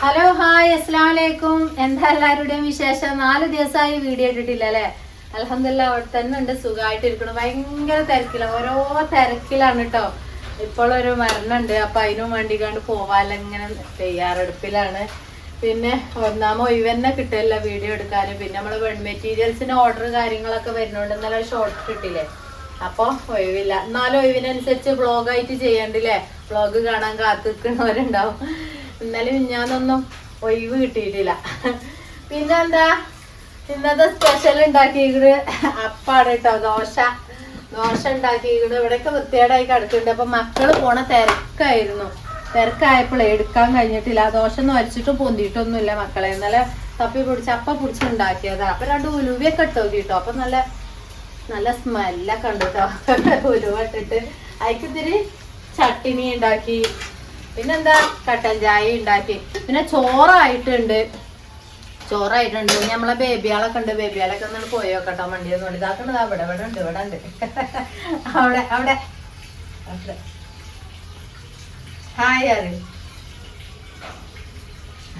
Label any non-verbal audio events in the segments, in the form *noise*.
Hello hi അസ്സാം വലൈക്കും എന്താ എല്ലാവരുടെയും വിശേഷം? നാല് ദിവസമായി വീഡിയോ ഇട്ടിട്ടില്ല അല്ലേ? അലഹമില്ല അവിടെ തന്നെ ഉണ്ട്. സുഖമായിട്ട് ഇരിക്കണം ഭയങ്കര തിരക്കിലാണ് ഓരോ തിരക്കിലാണ് കേട്ടോ ഇപ്പോഴൊരു മരണമുണ്ട്. അപ്പൊ അതിനും വേണ്ടി കണ്ട് പോവാല്ല ഇങ്ങനെ തയ്യാറെടുപ്പിലാണ്. പിന്നെ ഒന്നാമോ ഇവന്നെ കിട്ടില്ല വീഡിയോ എടുക്കാനും. പിന്നെ നമ്മൾ വെൺ മെറ്റീരിയൽസിന് ഓർഡർ കാര്യങ്ങളൊക്കെ വരുന്നുണ്ട്. ഇന്നലെ ഷോർട്ട് കിട്ടില്ലേ അപ്പൊ ഒഴിവില്ല. എന്നാലും ഒഴിവിനനുസരിച്ച് ബ്ലോഗായിട്ട് ചെയ്യണ്ടില്ലേ? ബ്ലോഗ് കാണാൻ കാത്തിരിക്കണവരുണ്ടാവും ഇന്നലെ ഞാനൊന്നും ഒഴിവ് കിട്ടിയിട്ടില്ല. പിന്നെന്താ? ഇന്നത്തെ സ്പെഷ്യൽ ഉണ്ടാക്കിയിട്ട് അപ്പാണ് കേട്ടോ ദോശ. ദോശ ഉണ്ടാക്കിയിട്ട് ഇവിടെയൊക്കെ വൃത്തികേടായി കിടക്കുന്നുണ്ട്. അപ്പൊ മക്കൾ പോണ തിരക്കായിരുന്നു. തിരക്കായപ്പോൾ എടുക്കാൻ കഴിഞ്ഞിട്ടില്ല. ദോശ ഒന്നും അരിച്ചിട്ട് പൊന്തിയിട്ടൊന്നുമില്ല മക്കളെ. ഇന്നലെ തപ്പി പിടിച്ച് അപ്പ പിടിച്ച് ഉണ്ടാക്കിയതാ. അപ്പൊ രണ്ട് ഉലുവയൊക്കെ ഇട്ടോ കേട്ടോ അപ്പൊ നല്ല നല്ല സ്മെല്ലൊക്കെ ഉണ്ട് കേട്ടോ ഉലുവ ഇട്ടിട്ട്. അതിക്കിത്തിരി ചട്ടിനി ഉണ്ടാക്കി. പിന്നെന്താ? കട്ടൻ ചായ ഉണ്ടാക്കി. പിന്നെ ചോറായിട്ടുണ്ട്. ചോറായിട്ടുണ്ട്. പിന്നെ നമ്മളെ ബേബിയാളൊക്കെ ഉണ്ട്. ബേബിയാളൊക്കെ ഒന്ന് പോയി നോക്കട്ടോ. വണ്ടി ഒന്നും ഇതാക്കണത് അവിടെ ഇവിടെ ഉണ്ട് ഇവിടെ ഉണ്ട്. *laughs* അവിടെ അവിടെ. ഹായ് അറി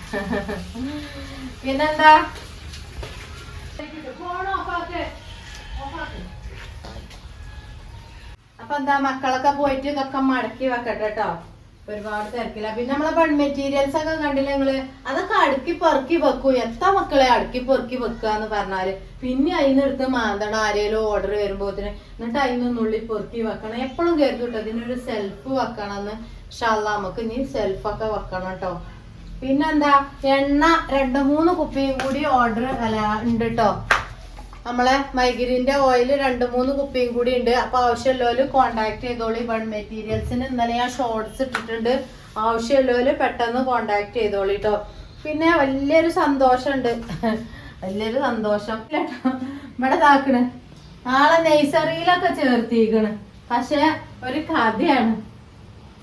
*laughs* പിന്നെന്താ? അപ്പൊ എന്താ മക്കളൊക്കെ പോയിട്ട് ഇതൊക്കെ മടക്കി വെക്കട്ടെ കേട്ടോ ഒരുപാട് തിരക്കില്ല പിന്നെ നമ്മളെ ബൺ മെറ്റീരിയൽസ് ഒക്കെ കണ്ടില്ല നിങ്ങൾ? അതൊക്കെ അടുക്കി പെറുക്കി വെക്കും. എത്ര മക്കളെ അടുക്കി പെറുക്കി വെക്കുക എന്ന് പറഞ്ഞാൽ. പിന്നെ അതിന് എടുത്ത് മാന്തണം ആരെങ്കിലും ഓർഡർ വരുമ്പോത്തിന് എന്നിട്ട് അതിന് നുള്ളി പെറുക്കി വെക്കണം. എപ്പോഴും കരുതും കേട്ടോ ഇതിനൊരു സെൽഫ് വെക്കണം എന്ന് ഷാള്ള നമുക്ക് ഇനി സെൽഫൊക്കെ വെക്കണം കേട്ടോ പിന്നെന്താ? എണ്ണ രണ്ട് മൂന്ന് കുപ്പിയും കൂടി ഓർഡർ അല്ല ഉണ്ട് കേട്ടോ നമ്മളെ മൈഗ്രീന്റെ ഓയിൽ രണ്ട് മൂന്ന് കുപ്പിയും കൂടി ഉണ്ട്. അപ്പൊ ആവശ്യമുള്ളവര് കോണ്ടാക്ട് ചെയ്തോളി. വൺ മെറ്റീരിയൽസിന് ഇന്നലെ ഞാൻ ഷോർട്സ് ഇട്ടിട്ടുണ്ട്. ആവശ്യമുള്ളവര് പെട്ടെന്ന് കോണ്ടാക്ട് ചെയ്തോളി കേട്ടോ പിന്നെ വലിയൊരു സന്തോഷമുണ്ട്. വലിയൊരു സന്തോഷം. ഇവിടെ താക്കണ് നാളെ നെയ്സറിയിലൊക്കെ ചേർത്തിക്കണ് പക്ഷെ ഒരു കഥയാണ്.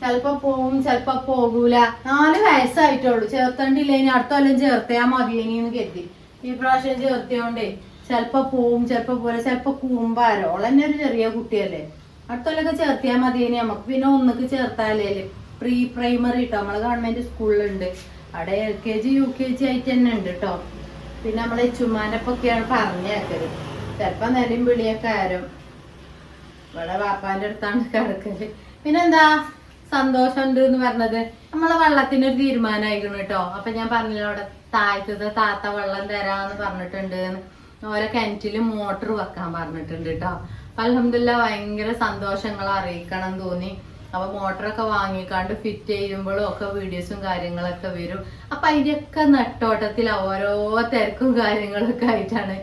ചിലപ്പോ പോവും ചിലപ്പോ പോകൂല. നാല് വയസ്സായിട്ടുള്ളൂ. ചേർത്തണ്ടില്ലേ ഇനി അടുത്ത കൊല്ലം ചേർത്തയാ മതിയെന്ന് കരുതി. ഈ പ്രാവശ്യം ചേർത്തിയോണ്ടേ. ചെലപ്പോ പോവും ചിലപ്പോൾ പോലെ ചിലപ്പോൾ കൂമ്പാരോ ഓളന്നെ ഒരു ചെറിയ കുട്ടിയല്ലേ. അടുത്തൊക്കെ ചേർത്തിയാൽ മതി തന്നെ നമുക്ക് പിന്നെ ഒന്നിക്ക് ചേർത്താലേ പ്രീ പ്രൈമറി കേട്ടോ നമ്മളെ ഗവൺമെന്റ് സ്കൂളിലുണ്ട്. അവിടെ L K G U K G ആയിട്ട് തന്നെ ഉണ്ട് കേട്ടോ പിന്നെ നമ്മളെ ചുമ്മാനപ്പൊക്കെയാണ് പറഞ്ഞേക്കൽ. ചിലപ്പോൾ നിലയും വിളിയൊക്കെ ആരും ഇവിടെ വാപ്പാന്റെ അടുത്താണ് കിടക്കൽ. പിന്നെന്താ? സന്തോഷമുണ്ട് എന്ന് പറഞ്ഞത്. നമ്മളെ വെള്ളത്തിനൊരു തീരുമാനമായിരുന്നു കേട്ടോ അപ്പൊ ഞാൻ പറഞ്ഞില്ല അവിടെ താഴ്ത്തത് താത്ത വെള്ളം തരാന്ന് പറഞ്ഞിട്ടുണ്ട് ഓരോ കിണറ്റിൽ മോട്ടർ വെക്കാൻ പറഞ്ഞിട്ടുണ്ട് കേട്ടോ അപ്പൊ അലഹമില്ല ഭയങ്കര സന്തോഷങ്ങൾ അറിയിക്കണം തോന്നി. അപ്പൊ മോട്ടറൊക്കെ വാങ്ങിക്കാണ്ട് ഫിറ്റ് ചെയ്യുമ്പോഴും ഒക്കെ വീഡിയോസും കാര്യങ്ങളൊക്കെ വരും. അപ്പൊ അതിന്റെയൊക്കെ നെട്ടോട്ടത്തിൽ ഓരോ തിരക്കും കാര്യങ്ങളൊക്കെ ആയിട്ടാണ്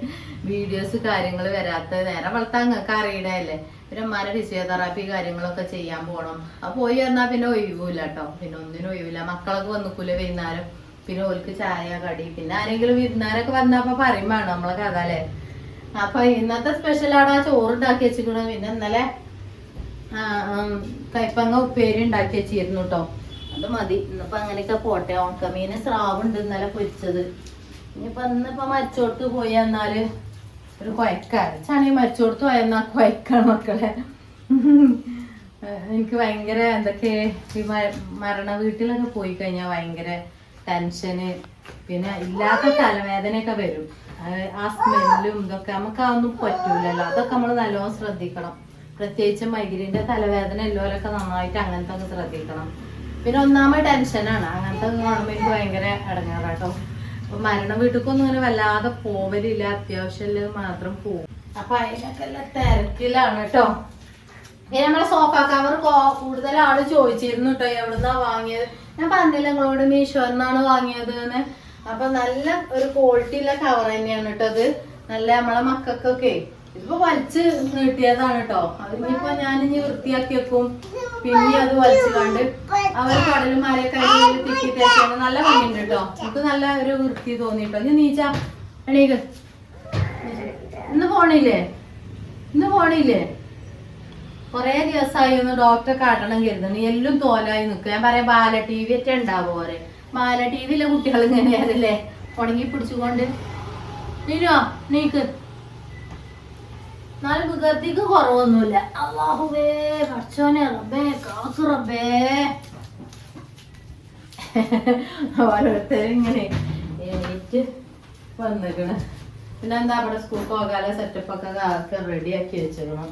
വീഡിയോസ് കാര്യങ്ങൾ വരാത്തത്. നേരെ വളർത്താൻ നിങ്ങൾക്ക് അറിയണല്ലേ പിന്നെ മര ഫിസിയോതെറാപ്പി കാര്യങ്ങളൊക്കെ ചെയ്യാൻ പോകണം അപ്പൊ പോയി വന്നാൽ പിന്നെ ഒഴിവില്ല കേട്ടോ പിന്നെ ഒന്നിനും ഒഴിവില്ല. മക്കളൊക്കെ വന്നിക്കൂല വൈകുന്നേരം? പിന്നെ ഓൽക്ക് ചായ കടി പിന്നെ ആരെങ്കിലും വിരുന്നാരൊക്കെ വന്നപ്പോ പറയും വേണം നമ്മളെ കഥ അല്ലേ? അപ്പൊ ഇന്നത്തെ സ്പെഷ്യൽ ആടാ ചോറ് ഉണ്ടാക്കി വെച്ചിക്കണു പിന്നെ ഇന്നലെ കൈപ്പങ്ങ ഉപ്പേരി ഉണ്ടാക്കി വെച്ചിരുന്നു കേട്ടോ അത് മതി. ഇന്നിപ്പോ അങ്ങനെയൊക്കെ പോട്ടെ. ഉണക്കമീന് സ്രാവുണ്ട് ഇന്നലെ പൊരിച്ചത്. ഇനിയിപ്പോ ഇന്നിപ്പോ മരിച്ചോടത്ത് പോയി എന്നാൽ ഒരു കൊയക്കാണ്. ചാണി മരിച്ചോടത്ത് പോയെന്നാ കൊയക്കാണ് മക്കളെ. എനിക്ക് ഭയങ്കര എന്തൊക്കെ ഈ മരണ വീട്ടിലൊക്കെ പോയി കഴിഞ്ഞാൽ ഭയങ്കര ടെൻഷന് പിന്നെ ഇല്ലാത്ത തലവേദനയൊക്കെ വരും. ആ സ്മെല്ലും ഇതൊക്കെ നമുക്ക് അതൊന്നും പറ്റൂലല്ലോ. അതൊക്കെ നമ്മൾ നല്ലോണം ശ്രദ്ധിക്കണം. പ്രത്യേകിച്ച് മൈഗ്രീന്റെ തലവേദന എല്ലാവരൊക്കെ നന്നായിട്ട് അങ്ങനത്തെ ഒക്കെ ശ്രദ്ധിക്കണം. പിന്നെ ഒന്നാമത് ടെൻഷനാണ് അങ്ങനത്തെ എനിക്ക് ഭയങ്കര ഇടങ്ങാറാട്ടോ അപ്പൊ മരണം വീട്ടിലേക്കൊന്നും ഇങ്ങനെ വല്ലാതെ പോവലില്ല. അത്യാവശ്യം മാത്രം പോവും. അപ്പൊ അതിനൊക്കെ തിരക്കിലാണ് കേട്ടോ. പിന്നെ നമ്മളെ സോഫ കവർ കൂടുതൽ ആൾ ചോദിച്ചിരുന്നു കേട്ടോ എവിടുന്നാ വാങ്ങിയത്? ഞാൻ പറഞ്ഞില്ല നിങ്ങളോട് മീഷോ എന്നാണ് വാങ്ങിയത് എന്ന്. അപ്പൊ നല്ല ഒരു ക്വാളിറ്റി ഉള്ള കവർ തന്നെയാണ് കേട്ടോ അത് നല്ല നമ്മളെ മക്കൾക്കൊക്കെ. ഇതിപ്പോ വലിച്ച് നീട്ടിയതാണ് കേട്ടോ അതിനിപ്പോ ഞാൻ ഇനി വൃത്തിയാക്കി വെക്കും. പിന്നെ അത് വലിച്ചു കണ്ട് അവർ കടലും അടിയിൽ തിക്കി തേക്കാണ് നല്ല ഭംഗിയുണ്ട് കേട്ടോ എനിക്ക് നല്ല ഒരു വൃത്തി തോന്നി കേട്ടോ ഇനി നീച്ച. എണീക്ക്. ഇന്ന് പോണില്ലേ? ഇന്ന് പോണില്ലേ? കൊറേ ദിവസമായി ഒന്ന് ഡോക്ടറെ കാട്ടണം കരുതണം എല്ലാം തോലായി നിൽക്കുക ഞാൻ പറയാം ബാല ടി വി ഒക്കെ ഉണ്ടാവും ഓരെ ബാല ടി വിയിലെ കുട്ടികൾ ഇങ്ങനെയാണല്ലേ? ഉണങ്ങി പിടിച്ചുകൊണ്ട്. നീനോ നീക്ക്. എന്നാലും വികൃതിക്ക് കുറവൊന്നുമില്ല. അള്ളാഹുബേ പഠിച്ചോനെ റബ്ബേ കാസു റബ്ബേ. ഓരോരുത്തരും ഇങ്ങനെ എണീറ്റ് വന്നിക്കണ് പിന്നെ എന്താ അവിടെ സ്കൂൾ പോകാതെ സെറ്റപ്പ് ഒക്കെ ആക്കി റെഡിയാക്കി വെച്ചിരുന്നു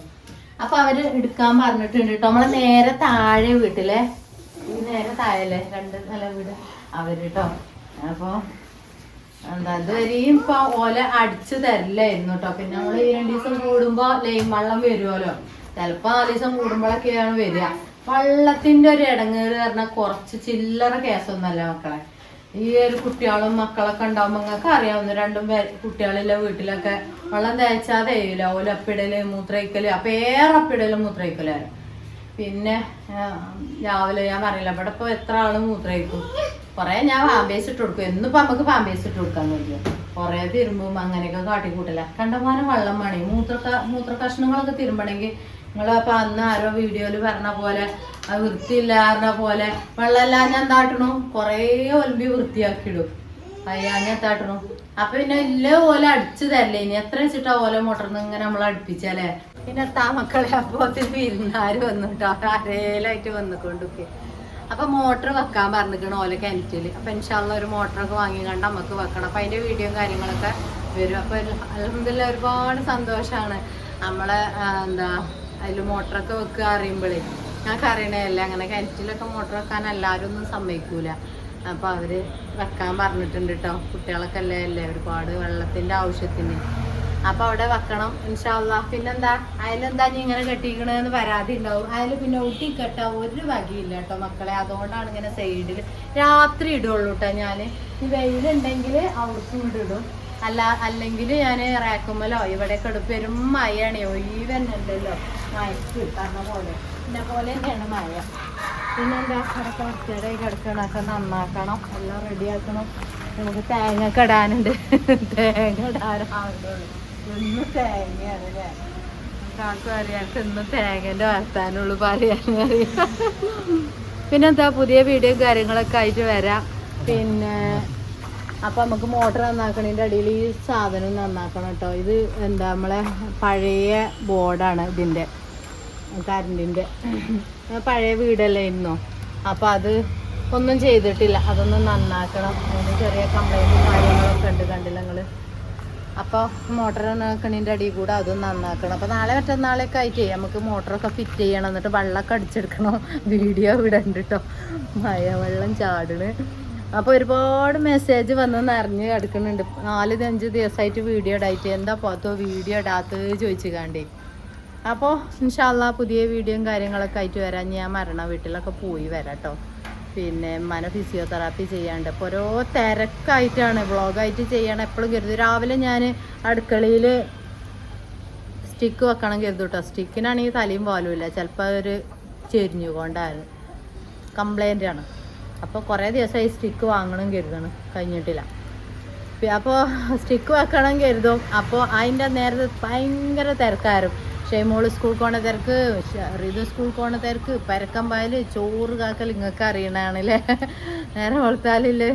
അപ്പൊ അവർ എടുക്കാൻ പറഞ്ഞിട്ടുണ്ട് കേട്ടോ നമ്മളെ നേരെ താഴെ വീട്ടിലെ നേരെ താഴെ രണ്ട് നില വീട്. അവർ കേട്ടോ അപ്പൊ എന്താ ഇതുവരെയും ഇപ്പൊ ഓല അടിച്ചു തരില്ലായിരുന്നു കേട്ടോ പിന്നെ നമ്മൾ ഈ രണ്ടു ദിവസം കൂടുമ്പോ ലൈൻ വെള്ളം വരുമല്ലോ ചിലപ്പോ നാല് ദിവസം കൂടുമ്പോഴൊക്കെയാണ് വരിക. വെള്ളത്തിന്റെ ഒരു ഇടങ്ങേറ് പറഞ്ഞാൽ കുറച്ച് ചില്ലറ കേസൊന്നല്ല മക്കളെ? ഈ ഒരു കുട്ടികളും മക്കളൊക്കെ ഉണ്ടാവുമ്പോ നിങ്ങൾക്ക് അറിയാവുന്ന രണ്ടും പേര് കുട്ടികളിലെ വീട്ടിലൊക്കെ. വെള്ളം തേച്ചാതെ ചെയ്യൂല ഓലപ്പിടൽ മൂത്രയിക്കൽ. അപ്പൊ ഏറെ അപ്പിടൽ മൂത്രയിക്കലായിരുന്നു പിന്നെ രാവിലെ ഞാൻ പറയില്ല ഇവിടെ ഇപ്പൊ എത്ര ആൾ മൂത്രയിക്കും? കൊറേ ഞാൻ പാമ്പേസ് ഇട്ട് കൊടുക്കും. എന്നിപ്പോ നമുക്ക് പാമ്പേസ് ഇട്ട് കൊടുക്കാൻ കഴിയും കൊറേ തിരുമ്പും അങ്ങനെയൊക്കെ കാട്ടിക്കൂട്ടില്ല കണ്ടമാനം വെള്ളം വേണേ. മൂത്ര മൂത്ര കഷ്ണങ്ങളൊക്കെ തിരുമ്പണമെങ്കിൽ നിങ്ങളപ്പോ അന്ന് ആരോ വീഡിയോയിൽ പറഞ്ഞ പോലെ അത് വൃത്തിയില്ല പോലെ വെള്ളമെല്ലാം ഞാൻ താട്ടണു. കൊറേ ഒലമ്പി വൃത്തിയാക്കിയിടും. അയ്യാ ഞാൻ താട്ടണു. അപ്പൊ പിന്നെ എല്ലാ ഓല അടിച്ചു തരല്ലേ ഇനി എത്ര വെച്ചിട്ടാ ഓല മോട്ടറിന്ന് ഇങ്ങനെ നമ്മൾ അടുപ്പിച്ചാലേ? പിന്നെ താമക്കളെ അപ്പൊ വിരുന്നാര് വന്നു കേട്ടോ അരയിലായിട്ട് വന്നിക്കൊണ്ടൊക്കെ അപ്പൊ മോട്ടർ വെക്കാൻ പറഞ്ഞിരിക്കണം ഓല കിണറ്റിൽ. അപ്പൊ ഇൻഷാള്ള ഒരു മോട്ടറൊക്കെ വാങ്ങി കണ്ട് നമുക്ക് വെക്കണം. അപ്പൊ അതിന്റെ വീഡിയോയും കാര്യങ്ങളൊക്കെ വരും. അപ്പൊ അലഹമില്ല ഒരുപാട് സന്തോഷാണ്. നമ്മളെ എന്താ അതിൽ മോട്ടറൊക്കെ വെക്കുക അറിയുമ്പോഴേ ഞങ്ങൾക്ക് അറിയണതല്ലേ അങ്ങനെ കിണറ്റിലൊക്കെ മോട്ടർ വെക്കാൻ എല്ലാവരും ഒന്നും സമ്മതിക്കൂല. അപ്പൊ അവർ വെക്കാൻ പറഞ്ഞിട്ടുണ്ട് കേട്ടോ കുട്ടികളൊക്കെ അല്ലേ അല്ലേ ഒരുപാട് വെള്ളത്തിന്റെ ആവശ്യത്തിന്. അപ്പൊ അവിടെ വെക്കണം ഇൻഷാല്ല പിന്നെന്താ? അതിലെന്താ നീ ഇങ്ങനെ കെട്ടിക്കണെന്ന് പരാതി ഉണ്ടാവും. അതിൽ പിന്നെ ഊട്ടി കെട്ടാ ഒരു വകയില്ല കേട്ടോ മക്കളെ. അതുകൊണ്ടാണ് ഇങ്ങനെ സൈഡിൽ രാത്രി ഇടുള്ളൂ കേട്ടോ ഞാൻ ഈ വെയിലുണ്ടെങ്കിൽ അവിടേക്കും ഇടും. അല്ല അല്ലെങ്കിൽ ഞാൻ റാക്കുമ്മലോ ഇവിടെയൊക്കെ എടുപ്പ് പെരും മഴയാണ്. ഒഴിവെന്നുണ്ടല്ലോ മഴക്ക് പറഞ്ഞ പോലെ. പോലെ കിടക്കണൊക്കെ നന്നാക്കണം. എല്ലാം നമുക്ക് തേങ്ങ ഇടാനുണ്ട് തേങ്ങ ഇടാനാവുന്നുള്ളൂ ഇന്ന് വർത്താനുള്ളൂ പറയാനും അറിയാം. പിന്നെന്താ? പുതിയ വീഡിയോ കാര്യങ്ങളൊക്കെ ആയിട്ട് വരാം. പിന്നെ അപ്പൊ നമുക്ക് മോട്ടർ നന്നാക്കണതിന്റെ അടിയിൽ ഈ സാധനം നന്നാക്കണം കേട്ടോ. ഇത് എന്താ നമ്മളെ പഴയ ബോർഡാണ് ഇതിന്റെ. കറണ്ടിന്റെ പഴയ വീടല്ലേ ഇന്നോ? അപ്പം അത് ഒന്നും ചെയ്തിട്ടില്ല. അതൊന്ന് നന്നാക്കണം. ചെറിയ കംപ്ലൈന്റും കാര്യങ്ങളൊക്കെ ഉണ്ട് കണ്ടില്ല നിങ്ങൾ അപ്പോൾ മോട്ടർ നന്നാക്കണതിന്റെ അടിയിൽ കൂടെ അതും നന്നാക്കണം. അപ്പോൾ നാളെ മറ്റന്നാളൊക്കെ ആയിട്ട് നമുക്ക് മോട്ടറൊക്കെ ഫിറ്റ് ചെയ്യണം. എന്നിട്ട് വെള്ളമൊക്കെ അടിച്ചെടുക്കണം. വീഡിയോ വിടണ്ട് കേട്ടോ മഴ വെള്ളം ചാടണ്. അപ്പോൾ ഒരുപാട് മെസ്സേജ് വന്ന് നിറഞ്ഞ് കിടക്കുന്നുണ്ട്. നാല് അഞ്ച് ദിവസമായിട്ട് വീഡിയോ ഇടായിട്ട്. എന്താ പോത്തോ വീഡിയോ ഇടാത്തത് ചോദിച്ചു കാണ്ടേ. അപ്പോൾ ഇൻഷാല്ല പുതിയ വീഡിയോയും കാര്യങ്ങളൊക്കെ ആയിട്ട് വരാൻ ഞാൻ മരണ വീട്ടിലൊക്കെ പോയി വരാം കേട്ടോ പിന്നെ മന ഫിസിയോതെറാപ്പി ചെയ്യാണ്ട്. അപ്പോൾ ഓരോ തിരക്കായിട്ടാണ് വ്ളോഗായിട്ട് ചെയ്യണം. എപ്പോഴും കരുതി. രാവിലെ ഞാൻ അടുക്കളയിൽ സ്റ്റിക്ക് വെക്കണം കരുതു കേട്ടോ സ്റ്റിക്കിനാണെങ്കിൽ തലയും പോലും ഇല്ല. ചിലപ്പോൾ ഒരു ചെരിഞ്ഞുകൊണ്ടാണ്. കംപ്ലൈന്റ് ആണ്. അപ്പോൾ കുറേ ദിവസമായി സ്റ്റിക്ക് വാങ്ങണം കരുതണം. കഴിഞ്ഞിട്ടില്ല. അപ്പോൾ സ്റ്റിക്ക് വെക്കണം കരുതും. അപ്പോൾ അതിന്റെ നേരത്തെ ഭയങ്കര തിരക്കായിരുന്നു ഷെയ്മോൾ സ്കൂൾ പോണ തിരക്ക് റിതു സ്കൂൾ പോണ തിരക്ക് പരക്കം പായൽ ചോറ് കാക്കൽ ഇങ്ങൾക്ക് അറിയണാണല്ലേ? നേരെ വളർത്താലില്ലേ?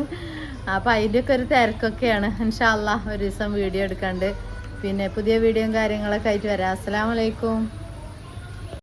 അതിന്റെ അതിന്റെയൊക്കെ ഒരു തിരക്കൊക്കെയാണ്. ഇൻഷാല്ല ഒരു ദിവസം വീഡിയോ എടുക്കാണ്ട്. പിന്നെ പുതിയ വീഡിയോയും കാര്യങ്ങളൊക്കെ ആയിട്ട് വരാം. അസ്സലാമലൈക്കും